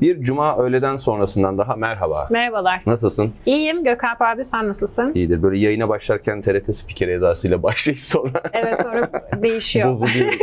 Bir cuma öğleden sonrasından daha merhaba. Merhabalar. Nasılsın? İyiyim. Gökalp abi sen nasılsın? İyidir. Böyle yayına başlarken TRT spiker edasıyla başlayıp sonra Evet sonra değişiyor. bozuluyoruz.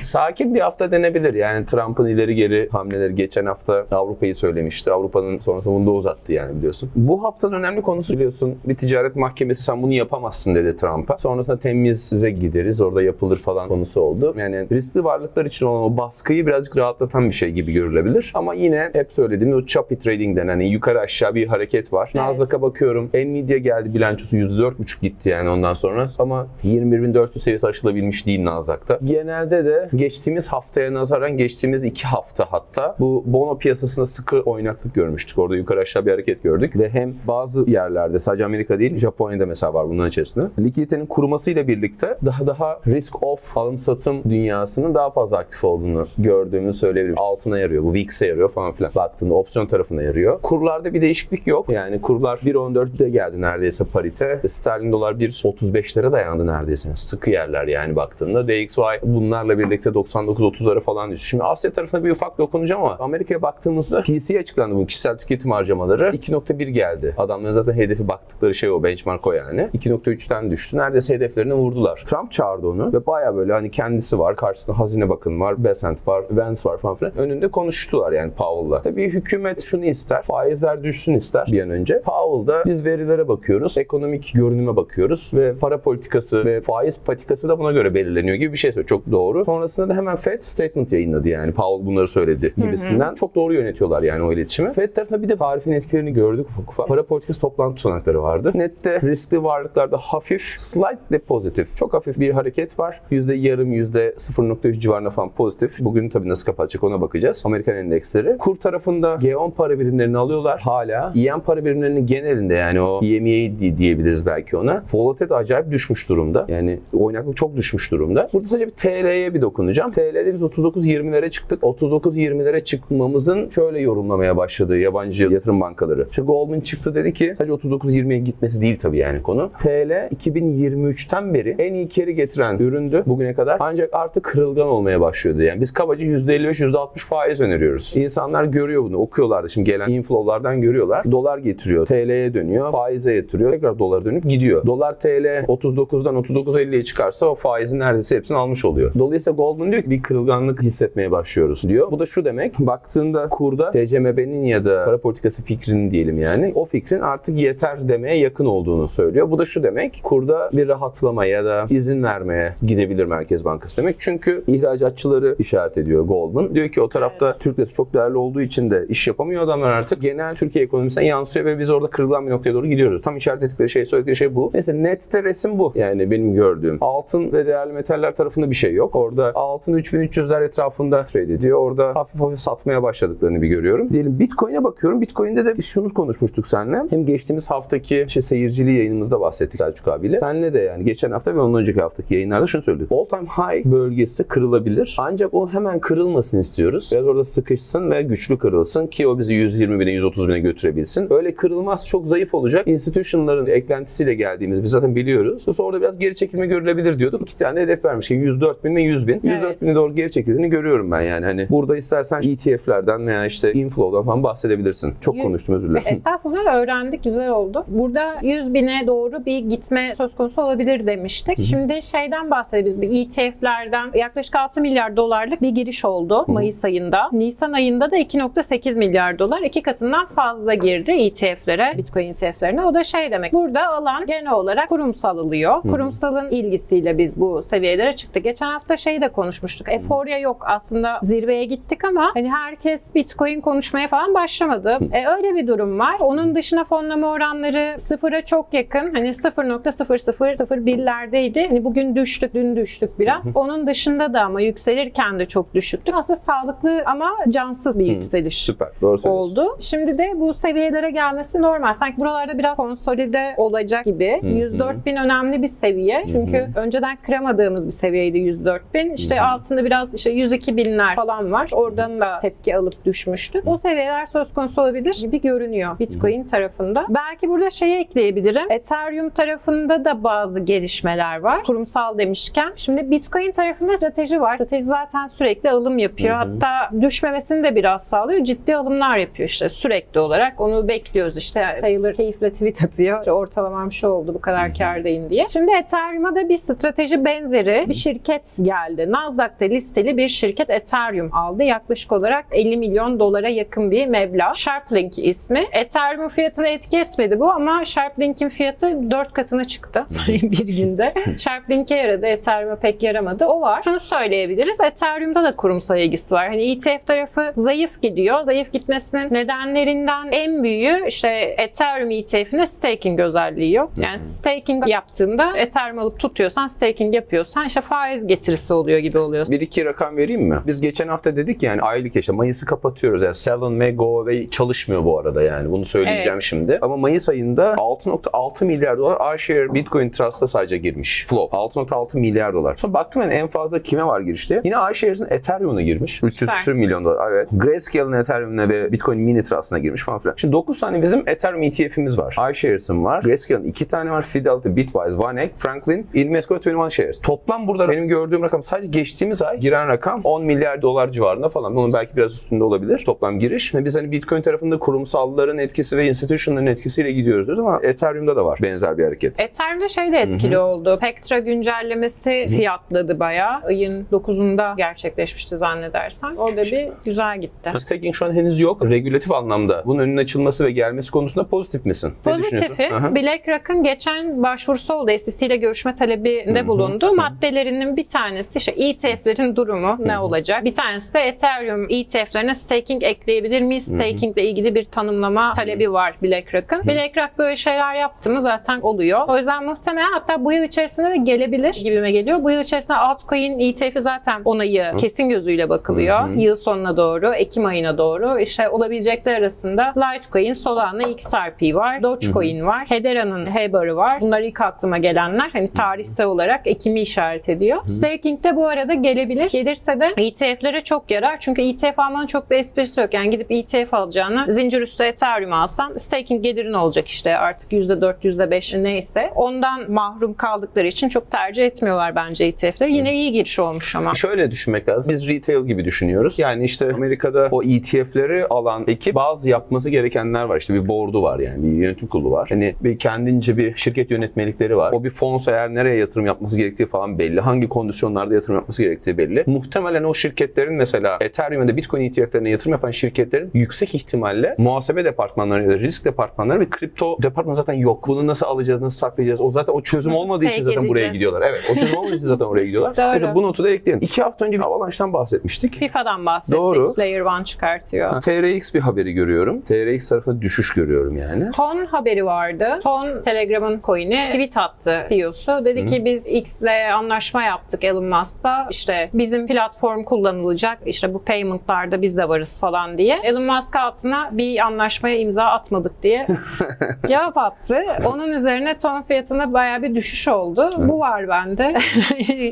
Sakin bir hafta denebilir. Yani Trump'ın ileri geri hamleleri geçen hafta Avrupa'yı söylemişti. Avrupa'nın sonrasında bunu da uzattı yani biliyorsun. Bu haftanın önemli konusu biliyorsun bir ticaret mahkemesi sen bunu yapamazsın dedi Trump'a. Sonrasında temize gideriz orada yapılır falan konusu oldu. Yani riskli varlıklar için olan o baskıyı birazcık rahatlatan bir şey gibi görülebilir. Ama yine hep söylediğimiz o choppy trading denen hani yukarı aşağı bir hareket var. Evet. Nasdaq'a bakıyorum. Nvidia geldi bilançosu %4,5 gitti yani ondan sonra. Ama 21.400 seviyesi aşılabilmiş değil Nasdaq'ta. Genelde de geçtiğimiz haftaya nazaran geçtiğimiz iki hafta hatta bu bono piyasasında sıkı oynaklık görmüştük. Orada yukarı aşağı bir hareket gördük ve hem bazı yerlerde sadece Amerika değil Japonya'da mesela var bunların içerisinde. Likiditenin kurumasıyla birlikte daha daha risk off alım satım dünyasının daha fazla aktif olduğunu gördüğümüzü söyleyebilirim. Altına yarıyor, bu VIX'e yarıyor falan filan. Baktığında opsiyon tarafına yarıyor. Kurlarda bir değişiklik yok. Yani kurlar 1.14'de geldi neredeyse parite. Sterlin dolar 1.35'lere dayandı neredeyse. Sıkı yerler yani baktığında. DXY bunlarla birlikte 99-30'lara falan düştü. Şimdi Asya tarafına bir ufak dokunacağım ama Amerika'ya baktığımızda PCE açıklandı bu kişisel tüketim harcamaları. 2.1 geldi. Adamların zaten hedefi baktıkları şey o benchmark o yani. 2.3'ten düştü. Neredeyse hedeflerini vurdular. Trump çağırdı onu ve baya böyle hani kendisi var. Karşısında Hazine Bakanı var. Besant var. Vance var falan filan. Önünde konuştular yani Powell'la. Tabii hükümet şunu ister. Faizler düşsün ister bir an önce. Powell da biz verilere bakıyoruz. Ekonomik görünüme bakıyoruz ve para politikası ve faiz patikası da buna göre belirleniyor gibi bir şey söylüyor. Çok doğru. Sonrasında da hemen Fed statement yayınladı yani. Powell bunları söyledi gibisinden. Çok doğru yönetiyorlar yani o iletişimi. Fed tarafında bir de tarifin etkilerini gördük ufak ufak. Para politikası toplantı tutanakları vardı. Nette riskli varlıklarda hafif, slightly pozitif. Çok hafif bir hareket var. Yüzde yarım, yüzde 0.3 civarında falan pozitif. Bugün tabii nasıl kapatacak ona bakacağız. Amerikan endeksleri. Kur tarafında G10 para birimlerini alıyorlar hala. EM para birimlerinin genelinde yani o EMEA di- diyebiliriz belki ona. Volatilite acayip düşmüş durumda. Yani oynaklık çok düşmüş durumda. Burada sadece bir TL'ye bir dokunacağım. TL'de biz 39-20'lere çıktık. 39-20'lere çıkmamızın şöyle yorumlamaya başladığı yabancı yatırım bankaları. İşte Goldman çıktı dedi ki sadece 39-20'ye gitmesi değil tabii yani konu. TL 2023'ten beri en iyi keri getiren üründü bugüne kadar. Ancak artık kırılgan olmaya başlıyordu. Yani biz kabaca %55-%60 faiz öneriyoruz. İnsanlar görüyor bunu. Okuyorlar da şimdi gelen inflow'lardan görüyorlar. Dolar getiriyor. TL'ye dönüyor. Faize yatırıyor. Tekrar dolara dönüp gidiyor. Dolar TL 39'dan 39.50'ye çıkarsa o faizin neredeyse hepsini almış oluyor. Dolayısıyla Goldman diyor ki bir kırılganlık hissetmeye başlıyoruz diyor. Bu da şu demek. Baktığında kurda TCMB'nin ya da para politikası fikrinin diyelim yani o fikrin artık yeter demeye yakın olduğunu söylüyor. Bu da şu demek. Kurda bir rahatlama ya da izin vermeye gidebilir Merkez Bankası demek. Çünkü ihracatçıları işaret ediyor Goldman. Diyor ki o tarafta Türk lirası çok değerli olduğu için de iş yapamıyor adamlar artık. Genel Türkiye ekonomisine yansıyor ve biz orada kırılan bir noktaya doğru gidiyoruz. Tam işaret ettikleri şey, söyledikleri şey bu. Neyse nette resim bu. Yani benim gördüğüm. Altın ve değerli metaller tarafında bir şey yok. Orada altın 3300'ler etrafında trade ediyor. Orada hafif hafif satmaya başladıklarını bir görüyorum. Diyelim Bitcoin'e bakıyorum. Bitcoin'de de biz şunu konuşmuştuk seninle. Hem geçtiğimiz haftaki şey seyircili yayınımızda bahsettik Selçuk abiyle. Seninle de yani geçen hafta ve ondan önceki haftaki yayınlarda şunu söyledik. All time high bölgesi kırılabilir. Ancak o hemen kırılmasın istiyoruz. Biraz orada sıkışsın ve güçlü kırılsın ki o bizi 120 bine 130 bine götürebilsin. Öyle kırılmaz çok zayıf olacak. Institution'ların eklentisiyle geldiğimiz biz zaten biliyoruz. Sonra orada biraz geri çekilme görülebilir diyorduk. İki tane hedef vermiş. Yani 104 bin ve 100 bin. 104 bine doğru geri çekildiğini görüyorum ben yani. Hani burada istersen ETF'lerden veya işte inflow'dan falan bahsedebilirsin. Çok konuştum özür dilerim. Estağfurullah öğrendik güzel oldu. Burada 100 bine doğru bir gitme söz konusu olabilir demiştik. Şimdi şeyden bahsedebiliriz. ETF'lerden yaklaşık 6 milyar dolarlık bir giriş oldu Mayıs ayında. Nisan ayında da 2.8 milyar dolar iki katından fazla girdi ETF'lere, Bitcoin ETF'lerine. O da şey demek. Burada alan genel olarak kurumsal alıyor. Kurumsalın ilgisiyle biz bu seviyelere çıktık. Geçen hafta şeyi de konuşmuştuk. Eforya yok. Aslında zirveye gittik ama hani herkes Bitcoin konuşmaya falan başlamadı. E, öyle bir durum var. Onun dışına fonlama oranları sıfıra çok yakın. Hani 0.0001'lerdeydi. Hani bugün düştük, dün düştük biraz. Onun dışında da ama yükselirken de çok düşüktük. Aslında sağlıklı ama cansız bir yükseliş Süper. Doğru oldu. Şimdi de bu seviyelere gelmesi normal. Sanki buralarda biraz konsolide olacak gibi. hı. 104 bin önemli bir seviye. Çünkü önceden kıramadığımız bir seviyeydi 104 bin. İşte altında biraz işte 102 binler falan var. Oradan da tepki alıp düşmüştü. O seviyeler söz konusu olabilir gibi görünüyor Bitcoin tarafında. Belki burada şeyi ekleyebilirim. Ethereum tarafında da bazı gelişmeler var. Kurumsal demişken. Şimdi Bitcoin tarafında strateji var. Strateji zaten sürekli alım yapıyor. Hatta düşmemesini de de biraz sağlıyor. Ciddi alımlar yapıyor işte sürekli olarak. Onu bekliyoruz işte. Taylor keyifle tweet atıyor. İşte ortalamam şu oldu bu kadar kârdayım diye. Şimdi Ethereum'a da bir strateji benzeri bir şirket geldi. Nasdaq'ta listeli bir şirket Ethereum aldı. Yaklaşık olarak 50 milyon dolara yakın bir meblağ. Sharplink ismi. Ethereum fiyatını etki etmedi bu ama Sharplink'in fiyatı 4 katına çıktı bir günde. Sharplink'e yaradı, Ethereum'a pek yaramadı. O var. Şunu söyleyebiliriz. Ethereum'da da kurumsal ilgisi var. Hani ETF tarafı zayıf gidiyor. Zayıf gitmesinin nedenlerinden en büyüğü işte Ethereum ETF'inde staking özelliği yok. Yani staking yaptığında Ethereum alıp tutuyorsan, staking yapıyorsan işte faiz getirisi oluyor gibi oluyor. Bir iki rakam vereyim mi? Biz geçen hafta dedik yani aylık yaşa Mayıs'ı kapatıyoruz. Yani sell on May, go away çalışmıyor bu arada yani. Bunu söyleyeceğim Evet. şimdi. Ama Mayıs ayında 6.6 milyar dolar iShare Bitcoin Trust'a sadece girmiş. Flow. 6.6 milyar dolar. Sonra baktım yani en fazla kime var girişte? Yine iShares'in Ethereum'una girmiş. 300 Süper. küsur milyon dolar. Evet. Grayscale'ın Ethereum'una ve Bitcoin Mini Trust'ına girmiş falan filan. Şimdi 9 tane bizim Ethereum ETF'imiz var. iShares'ın var. Grayscale'ın 2 tane var. Fidelity, Bitwise, Vanek, Franklin, Invesco 21 Shares. Toplam burada benim gördüğüm rakam sadece geçtiğimiz ay giren rakam 10 milyar dolar civarında falan. Bunun belki biraz üstünde olabilir toplam giriş. Ve Biz hani Bitcoin tarafında kurumsalların etkisi ve institutionların etkisiyle gidiyoruz diyoruz ama Ethereum'da da var benzer bir hareket. Ethereum'da şey de etkili oldu. Pectra güncellemesi fiyatladı bayağı. Ayın 9'unda gerçekleşmişti zannedersen. Orada bir güzel gitti. Staking şu an henüz yok. Regülatif anlamda bunun önüne açılması ve gelmesi konusunda pozitif misin? Ne düşünüyorsun? Pozitifi Aha. BlackRock'ın geçen başvurusu oldu. SEC ile görüşme talebinde bulundu. Maddelerinin bir tanesi işte ETF'lerin durumu ne olacak? Bir tanesi de Ethereum ETF'lerine staking ekleyebilir miyiz? Staking ile ilgili bir tanımlama talebi var BlackRock'ın. BlackRock böyle şeyler yaptı mı zaten oluyor. O yüzden muhtemelen hatta bu yıl içerisinde de gelebilir gibime geliyor. Bu yıl içerisinde altcoin ETF'i zaten onayı kesin gözüyle bakılıyor. Yıl sonuna doğru, Ekim ayına doğru işte olabilecekler arasında Litecoin, Solana, XRP var, Dogecoin var, Hedora'nın Hebar'ı var. Bunlar ilk aklıma gelenler. Hani tarihsel olarak Ekim'i işaret ediyor. Staking de bu arada gelebilir. Gelirse de ETF'lere çok yarar. Çünkü ETF almanın çok bir esprisi yok. Yani gidip ETF alacağını zincir üstü Ethereum alsan staking gelirin olacak işte artık %4, %5 neyse. Ondan mahrum kaldıkları için çok tercih etmiyorlar bence ETF'leri. Yine iyi giriş olmuş ama. Şöyle düşünmek lazım. Biz retail gibi düşünüyoruz. Yani işte Amerika'da o ETF'leri alan ekip bazı yapması gerekenler var. İşte bir board'u var yani bir yönetim kurulu var. Hani bir kendince bir şirket yönetmelikleri var. O bir fonsa eğer nereye yatırım yapması gerektiği falan belli. Hangi kondisyonlarda yatırım yapması gerektiği belli. Muhtemelen o şirketlerin mesela Ethereum ya da Bitcoin ETF'lerine yatırım yapan şirketlerin yüksek ihtimalle muhasebe departmanları ya da risk departmanları ve kripto departmanı zaten yok. Bunu nasıl alacağız, nasıl saklayacağız? O zaten o çözüm Nasıl olmadığı için zaten buraya gidiyorlar. Evet, o çözüm olmadığı için zaten oraya gidiyorlar. Doğru. Mesela bu notu da ekleyelim. İki hafta önce bir Avalanche'dan bahsetmiştik. FIFA'dan bahsettik. Doğru. Player One çıkartıyor. TRX bir haberi görüyorum. TRX tarafında düşüş görüyorum yani. Ton haberi vardı. Ton Telegram'ın coin'i tweet attı CEO'su. Dedi ki biz X'le anlaşma yaptık Elon Musk'la. İşte bizim platform kullanılacak. İşte bu payment'larda biz de varız falan diye. Elon Musk altına bir anlaşmaya imza atmadık diye cevap attı. Onun üzerine ton fiyatına bayağı bir düşüş oldu. Bu var bende.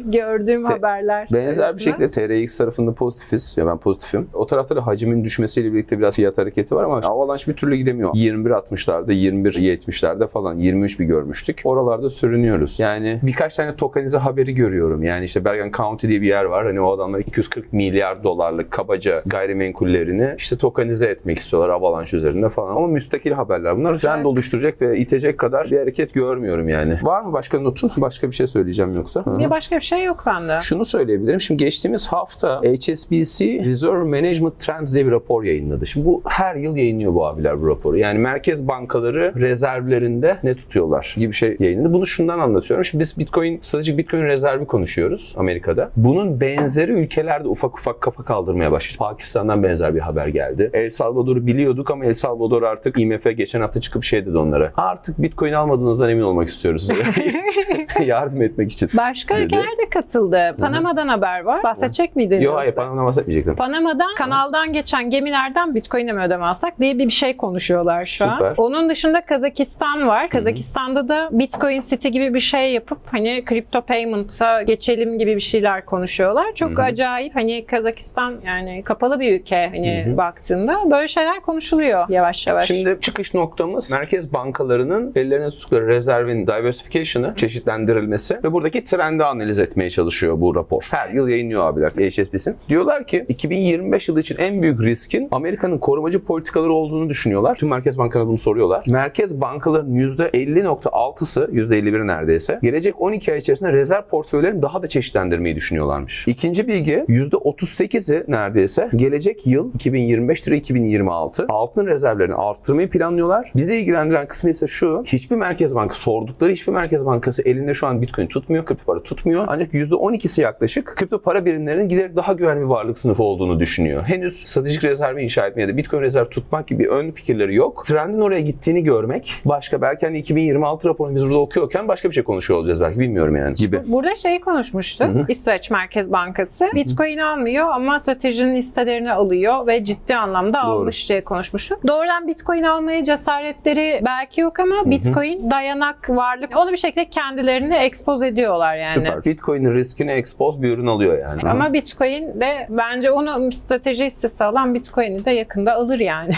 Gördüğüm Te- haberler. Benzer arasında. bir şekilde TRX tarafında pozitifiz. Ya ben pozitifim. O tarafta da hacmin düşmesiyle birlikte biraz fiyat hareketi var ama Avalanche bir türlü gidemiyor. 21.60'larda, 21.70'lerde falan 23 bir görmüştük. Oralarda sürünüyoruz. Yani birkaç tane tokenize haberi görüyorum. Yani işte Bergen County diye bir yer var. Hani o adamlar 240 milyar dolarlık kabaca gayrimenkullerini işte tokenize etmek istiyorlar Avalanche üzerinde falan. Ama müstakil haberler. Bunlar trend Evet. oluşturacak ve itecek kadar bir hareket görmüyorum yani. Var mı başka notun? Başka bir şey söyleyeceğim yoksa? Bir başka bir şey yok bende. Şunu söyleyebilirim. Şimdi geçtiğimiz hafta HSBC Reserve Management Trends diye bir rapor yayınladı. Şimdi bu her yıl yayınlıyor bu abiler bu raporu. Yani merkez bankaları rezervlerinde ne tutuyorlar gibi bir şey yayınladı. Bunu şundan anlatıyorum. Şimdi biz Bitcoin, stratejik Bitcoin rezervi konuşuyoruz Amerika'da. Bunun benzeri ülkelerde ufak ufak kafa kaldırmaya başladı. Pakistan'dan benzer bir haber geldi. El Salvador'u biliyorduk ama El Salvador artık IMF geçen hafta çıkıp şey dedi onlara. Artık Bitcoin almadığınızdan emin olmak istiyoruz. Yardım etmek için. Başka ülkeler de katıldı. Panama'dan haber var. Bahsedecek miydiniz? Yok hayır Panama'dan bahsetmeyecektim. Panama'dan kanaldan geçen gemilerden Bitcoin'e mi ödeme alsak diye bir şey konuşuyorlar şu Süper. an. Onun dışında Kazakistan var. Kazakistan'da da Bitcoin City gibi bir şey yapıp hani kripto payment'a geçelim gibi bir şeyler konuşuyorlar. Çok acayip hani Kazakistan yani kapalı bir ülke hani baktığında böyle şeyler konuşuluyor yavaş yavaş. Şimdi çıkış noktamız merkez bankalarının ellerine tuttukları rezervin diversification'ı, çeşitlendirilmesi ve buradaki trendi analiz etmeye çalışıyor bu rapor. Her yıl yayınlıyor abiler HSBC'nin. Diyorlar ki 2025 yılı için en büyük riskin Amerika'nın korumacı politikaları olduğunu düşünüyorlar. Tüm merkez bankaları bunu soruyorlar. Merkez bankaların %50.6'sı, %51 neredeyse, gelecek 12 ay içerisinde rezerv portföylerini daha da çeşitlendirmeyi düşünüyorlarmış. İkinci bilgi %38'i neredeyse gelecek yıl 2025 lira 2026 altın rezervlerini arttırmayı planlıyorlar. Bizi ilgilendiren kısmı ise şu. Hiçbir merkez bankası sordukları hiçbir merkez bankası elinde şu an Bitcoin tutmuyor, kripto para tutmuyor. Ancak %12'si yaklaşık kripto para birimlerinin giderek daha güvenli varlık sınıfı olduğunu düşünüyor. Henüz stratejik rezervi inşa etmeye de Bitcoin rezerv tutmak gibi ön fikirleri yok. Trendin oraya gittiğini görmek başka belki hani 2026 raporunu biz burada okuyorken başka bir şey konuşuyor olacağız belki bilmiyorum yani gibi. Burada şeyi konuşmuştuk. İsveç Merkez Bankası. Bitcoin almıyor ama stratejinin hisselerini alıyor ve ciddi anlamda Doğru. almış diye konuşmuştuk. Doğrudan Bitcoin almaya cesaretleri belki yok ama Bitcoin dayanak varlık. Onu bir şekilde kendilerini expose ediyorlar yani. Süper. Bitcoin'in riskine expose bir ürün alıyor yani. Ama Bitcoin de bence onu strateji hissesi alan Bitcoin'i de yakında alır yani.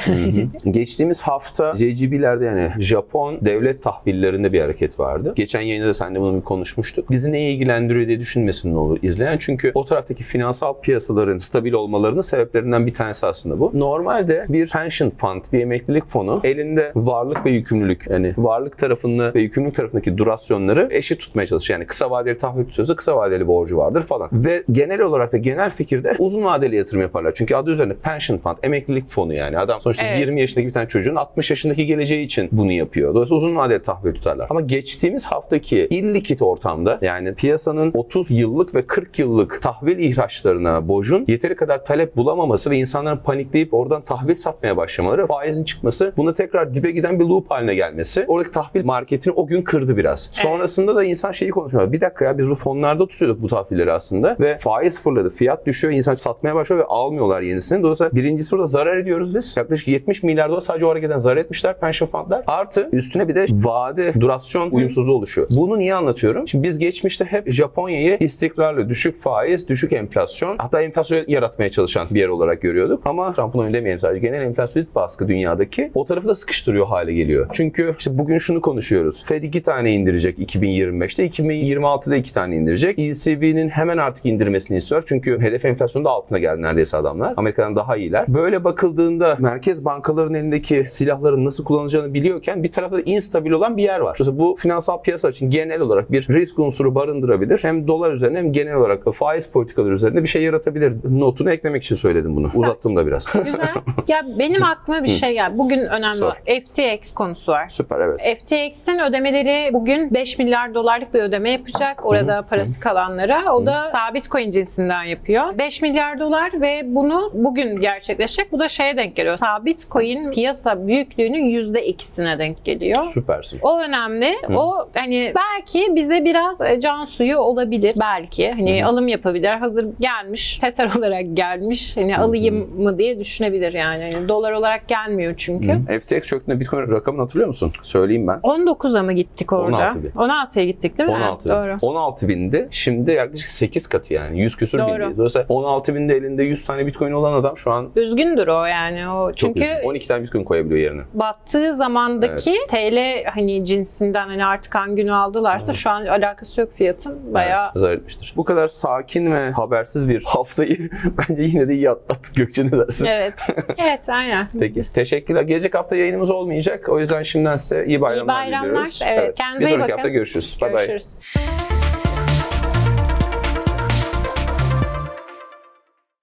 Geçtiğimiz hafta JGB'lerde yani Japon devlet tahvillerinde bir hareket vardı. Geçen yayında da seninle bunu bir konuşmuştuk. Bizi neye ilgilendiriyor diye düşünmesin ne olur izleyen. Çünkü o taraftaki finansal piyasaların stabil olmalarının sebeplerinden bir tanesi aslında bu. Normalde bir pension fund, bir emeklilik fonu elinde varlık ve yükümlülük yani varlık tarafını ve yükümlülük tarafındaki durasyonları eşit tutmaya çalışıyor. Yani kısa vadeli tahvil tutuyorsa kısa vadeli borcu vardır falan. Ve genel olarak da genel fikirde uzun vadeli yatırım yaparlar. Çünkü adı üzerinde pension fund, emeklilik fonu yani. Adam sonuçta Evet. 20 yaşındaki bir tane çocuğun 60 yaşındaki geleceği için bunu yapıyor. Dolayısıyla uzun vadeli tahvil tutarlar. Ama geçtiğimiz haftaki illikit ortamda yani piyasanın 30 yıllık ve 40 yıllık tahvil ihraçlarına Boj'un yeteri kadar talep bulamaması ve insanların panikleyip oradan tahvil satmaya başlamaları, faizin çıkması, buna tekrar dibe giden bir loop haline gelmesi oradaki tahvil marketini o gün kırdı biraz. Sonrasında da insan şeyi konuşuyor. Bir dakika ya biz bu fonlarda tutuyorduk bu tahvilleri aslında ve faiz fırladı. Fiyat düşüyor. insan satmaya başlıyor ve almıyorlar yenisini. Dolayısıyla birincisi orada zarar ediyoruz biz. Yaklaşık 70 milyar dolar sadece o hareketten zarar etmişler pension fundlar. Artı üstüne bir de vade durasyon uyumsuzluğu oluşuyor. Bunu niye anlatıyorum? Şimdi biz geçmişte hep Japonya'yı istikrarlı, düşük faiz, düşük enflasyon hatta enflasyon yaratmaya çalışan bir yer olarak görüyorduk. Ama Trump'ın oyunu demeyelim sadece genel enflasyonist baskı dünyadaki o tarafı da sıkıştırıyor hale geliyor. Çünkü işte bugün şunu konuşuyoruz. Fed iki tane indirecek 2025'te, 2026'da iki tane indirecek. ECB'nin hemen artık indirmesini istiyor. Çünkü hedef enflasyonu da altına geldi neredeyse adamlar. Amerika'dan daha iyiler. Böyle bakıldığında merkez bankaların elindeki silahların nasıl kullanılacağını biliyorken bir tarafta instabil olan bir yer var. Mesela bu finansal piyasa için genel olarak bir risk unsuru barındırabilir. Hem dolar üzerine hem genel olarak faiz politikaları üzerinde bir şey yaratabilir. Notunu eklemek için söyledim bunu. Uzattım da biraz. Güzel. Ya benim aklıma bir şey geldi. Bugün önemli Sor. FTX konusu var. Süper evet. FTX'in ödemeleri bugün 5 milyar dolarlık bir ödeme yapacak orada parası kalanlara. O da sabit coin cinsinden yapıyor. 5 milyar dolar ve bunu bugün gerçekleşecek. Bu da şeye denk geliyor. Sabit coin piyasa büyüklüğünün %2'sine denk geliyor. Süpersin. O önemli. O hani belki bize biraz e, can suyu olabilir belki. Hani alım yapabilir. Hazır gelmiş, Tether olarak gelmiş. Hani alayım mı diye düşünebilir yani. Hani dolar olarak gelmiyor çünkü. FTX çöktüğünde Bitcoin rakamını hatırlıyor musun? Söyleyeyim ben. 19'a mı gittik orada? 16 bin. 16'ya gittik değil mi? 16 Evet, bin. doğru. 16 bindi. Şimdi yaklaşık 8 katı yani. 100 küsür Doğru. bindeyiz. Dolayısıyla 16 binde elinde 100 tane Bitcoin olan adam şu an Üzgündür o yani. O çok çünkü üzgün. 12 tane Bitcoin koyabiliyor yerine. battığı zamandaki TL hani cinsinden hani artık hangi günü aldılarsa şu an alakası yok fiyatın. Bayağı Evet, zarar etmiştir. Bu kadar sakin ve habersiz bir haftayı bence yine de iyi atlattık Gökçe ne dersin? Evet. evet aynen. Peki. Teşekkürler. Gelecek hafta yayınımız olmayacak. O yüzden şimdiden size iyi bayramlar, bayramlar. diliyoruz. Evet, kendinize Bir iyi sonraki bakın. hafta görüşürüz. Bye bye. Görüşürüz.